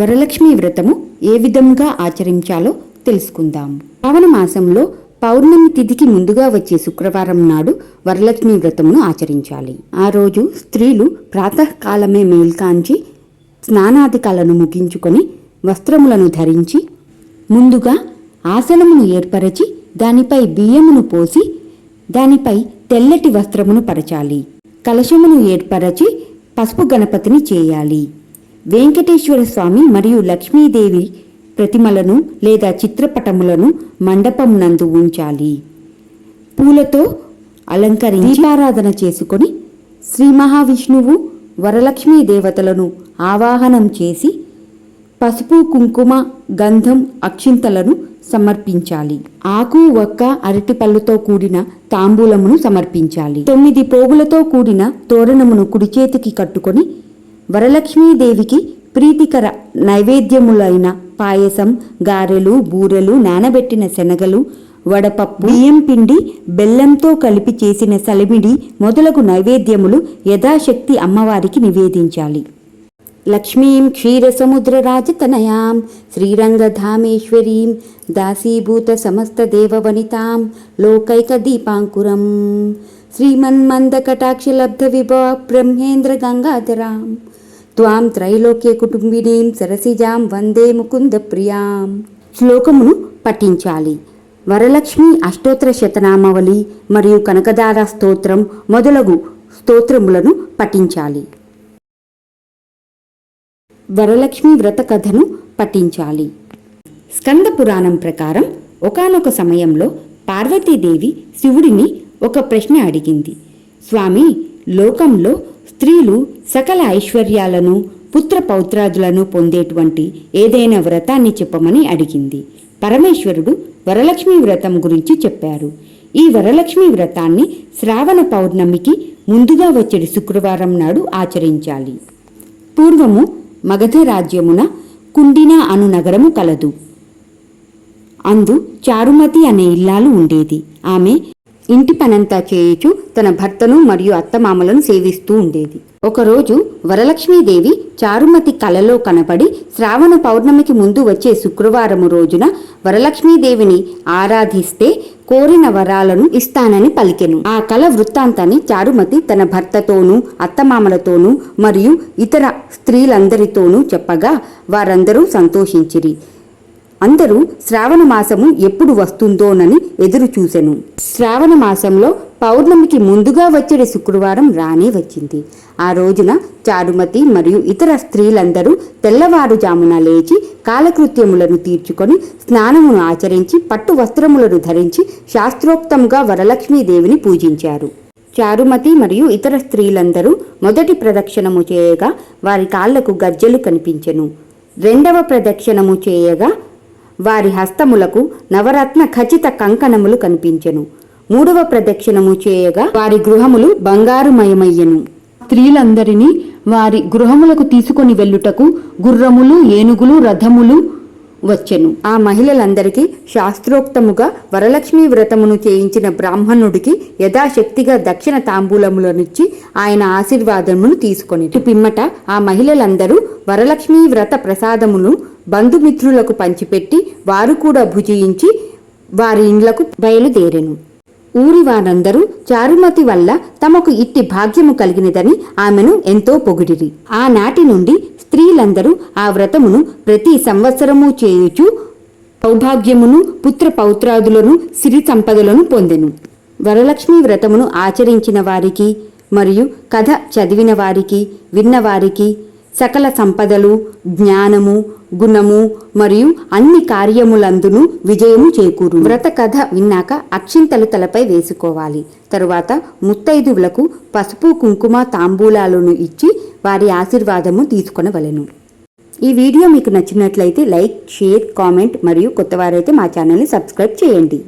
వరలక్ష్మి వ్రతము ఏ విధంగా ఆచరించాలో తెలుసుకుందాం. శ్రావణ మాసంలో పౌర్ణమి తిథికి ముందుగా వచ్చే శుక్రవారం నాడు వరలక్ష్మి వ్రతమును ఆచరించాలి. ఆ రోజు స్త్రీలు ప్రాతకాలమే మేల్కాంచి స్నానాధికాలను ముగించుకొని వస్త్రములను ధరించి ముందుగా ఆసనమును ఏర్పరచి దానిపై బియ్యమును పోసి దానిపై తెల్లటి వస్త్రమును పరచాలి. కలశమును ఏర్పరచి పసుపు గణపతిని చేయాలి. వెంకటేశ్వర స్వామి మరియు లక్ష్మీదేవి ప్రతిమలను లేదా చిత్రపటములను మండపమునందు ఉంచాలి. పూలతో అలంకరించి దీపారాధన చేసుకొని శ్రీ మహావిష్ణువు వరలక్ష్మీ దేవతలను ఆవాహనం చేసి పసుపు కుంకుమ గంధం అక్షింతలను సమర్పించాలి. ఆకు ఒక్క అరటిపళ్ళుతో కూడిన తాంబూలమును సమర్పించాలి. తొమ్మిది పోగులతో కూడిన తోరణమును కుడి చేతికి కట్టుకొని వరలక్ష్మీదేవికి ప్రీతికర నైవేద్యములైన పాయసం గారెలు బూరెలు నానబెట్టిన శనగలు వడపప్పు బియ్యం పిండి బెల్లంతో కలిపి చేసిన సలిమిడి మొదలగు నైవేద్యములు యథాశక్తి అమ్మవారికి నివేదించాలి. లక్ష్మీం క్షీరసముద్రరాజతనయాం శ్రీరంగధామేశ్వరీం దాసీభూత సమస్త దేవవనితాం లోకైక దీపాంకురం శ్రీమన్మందకటాక్షలబ్ధ విభవ బ్రహ్మేంద్ర గంగాధరాం త్వాం త్రైలోక్య కుటుంబినీం సరసిజాం వందే ముకుంద ప్రియాం శ్లోకమును పఠించాలి. వరలక్ష్మి అష్టోత్తర శతనామవళి మరియు కనకదార స్తోత్రం మొదలగు స్తోత్రములను పఠించాలి. వరలక్ష్మి వ్రత కథను పఠించాలి. స్కంద పురాణం ప్రకారం ఒకానొక సమయంలో పార్వతీదేవి శివుడిని ఒక ప్రశ్న అడిగింది. స్వామి లోకంలో స్త్రీలు సకల ఐశ్వర్యాలను పుత్ర పౌత్రాదులను పొందేటువంటి ఏదైనా వ్రతాన్ని చెప్పమని అడిగింది. పరమేశ్వరుడు వరలక్ష్మి వ్రతం గురించి చెప్పారు. ఈ వరలక్ష్మి వ్రతాన్ని శ్రావణ పౌర్ణమికి ముందుగా వచ్చే శుక్రవారం నాడు ఆచరించాలి. పూర్వము మగధ రాజ్యమున కుండిన అను నగరము కలదు. అందు చారుమతి అనే ఇల్లాలు ఉండేది. ఆమె ఇంటి పనంతా చేయుచు తన భర్తను మరియు అత్తమామలను సేవిస్తూ ఉండేది. ఒకరోజు వరలక్ష్మీదేవి చారుమతి కలలో కనపడి శ్రావణ పౌర్ణమికి ముందు వచ్చే శుక్రవారము రోజున వరలక్ష్మీదేవిని ఆరాధిస్తే కోరిన వరాలను ఇస్తానని పలికెను. ఆ కల వృత్తాంతాన్ని చారుమతి తన భర్తతోనూ అత్తమామలతోనూ మరియు ఇతర స్త్రీలందరితోనూ చెప్పగా వారందరూ సంతోషించిరి. అందరూ శ్రావణ మాసము ఎప్పుడు వస్తుందోనని ఎదురు చూసెను. శ్రావణ మాసంలో పౌర్ణమికి ముందుగా వచ్చే శుక్రవారం రానే వచ్చింది. ఆ రోజున చారుమతి మరియు ఇతర స్త్రీలందరూ తెల్లవారుజామున లేచి కాలకృత్యములను తీర్చుకొని స్నానమును ఆచరించి పట్టు వస్త్రములను ధరించి శాస్త్రోక్తంగా వరలక్ష్మీదేవిని పూజించారు. చారుమతి మరియు ఇతర స్త్రీలందరూ మొదటి ప్రదక్షిణము చేయగా వారి కాళ్ళకు గజ్జెలు కనిపించెను. రెండవ ప్రదక్షిణము చేయగా వారి హస్తములకు నవరత్న ఖచ్చిత కంకణములు కనిపించెను. మూడవ ప్రదక్షిణము చేయగా వారి గృహములు బంగారుమయమయ్యను. స్త్రీలందరినీ వారి గృహములకు తీసుకొని వెళ్ళుటకు గుర్రములు ఏనుగులు రథములు వచ్చెను. ఆ మహిళలందరికీ శాస్త్రోక్తముగా వరలక్ష్మి వ్రతమును చేయించిన బ్రాహ్మణుడికి యథాశక్తిగా దక్షిణ తాంబూలములనిచ్చి ఆయన ఆశీర్వాదమును తీసుకొని పిమ్మట ఆ మహిళలందరూ వరలక్ష్మి వ్రత ప్రసాదమును బంధుమిత్రులకు పంచిపెట్టి వారు కూడా భుజించి వారి ఇండ్లకు బయలుదేరెను. ఊరి వారందరూ చారుమతి వల్ల తమకు ఇట్టి భాగ్యము కలిగినదని ఆమెను ఎంతో పొగిడిరి. ఆనాటి నుండి స్త్రీలందరూ ఆ వ్రతమును ప్రతి సంవత్సరము చేయుచు సౌభాగ్యమును పుత్ర పౌత్రాదులను సిరి సంపదలను పొందెను. వరలక్ష్మి వ్రతమును ఆచరించిన వారికి మరియు కథ చదివిన వారికి విన్నవారికి సకల సంపదలు జ్ఞానము గుణము మరియు అన్ని కార్యములందును విజయము చేకూరు వ్రత కథ విన్నాక అక్షింతలు తలపై వేసుకోవాలి. తరువాత ముత్తైదువులకు పసుపు కుంకుమ తాంబూలాలను ఇచ్చి వారి ఆశీర్వాదము తీసుకొనవలెను. ఈ వీడియో మీకు నచ్చినట్లయితే లైక్ షేర్ కామెంట్ మరియు కొత్తవారైతే మా ఛానల్ని సబ్స్క్రైబ్ చేయండి.